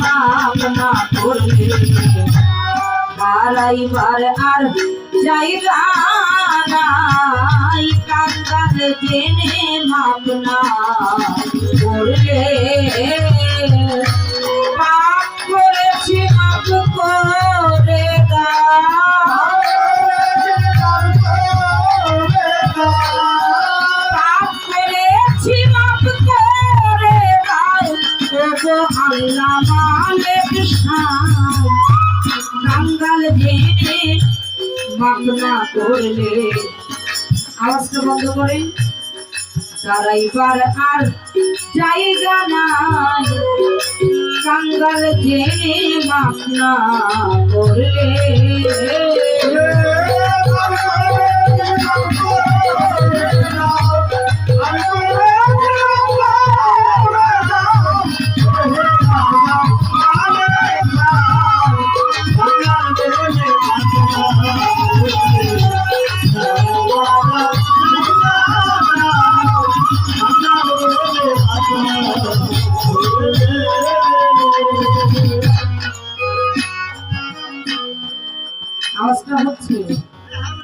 মাপ না করলে হারাইবার আর জায়গা নাই কাঙ্গাল জেনে মাপ না করলে আল্লাহ কাঙ্গাল জেনে মাপনা করলে আওয়াজটা বন্ধ করে দাঁড়াইবার আর জায়গা নাই। কাঙ্গাল জেনে মাপ করলে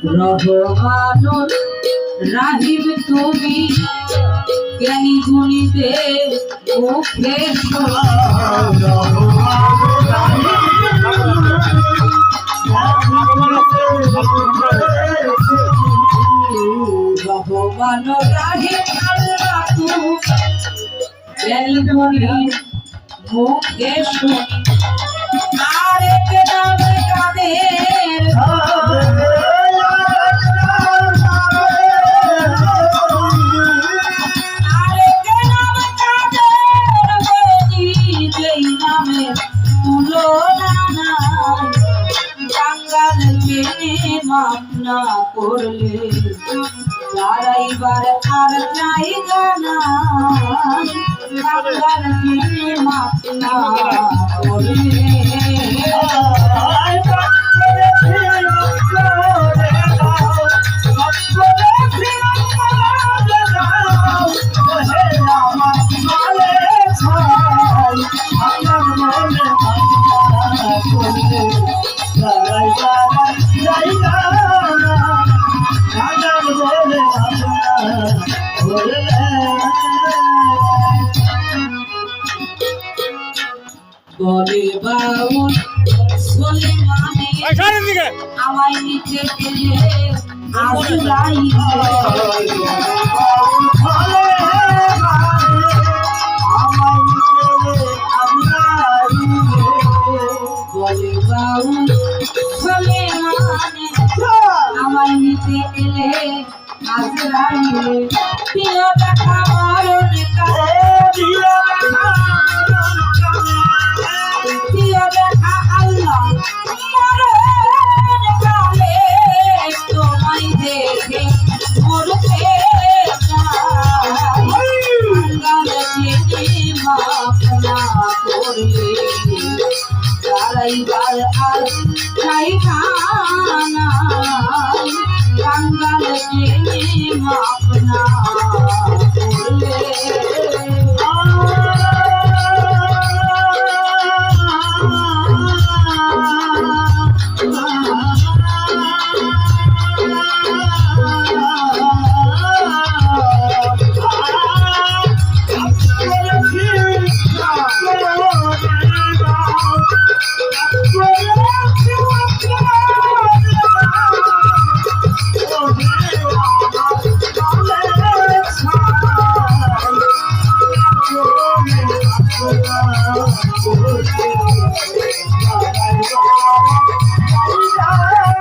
রহমানুর রাহিব তুমি জ্ঞানী গুণীতে মুখে রহমান রাহিব জ্ঞানী গুণী বাঙ্গাল জেনে মাপ না করলে দাঁড়াইবার আর করলে বলে বাউল সলিমানে আমায় নিতে গেলে আজরাই বলে বাউল সলিমানে আমায় নিতে এলে আজরাই প্রিয় দেখা মরণ কালে দাঁড়াইবার আর Thank you.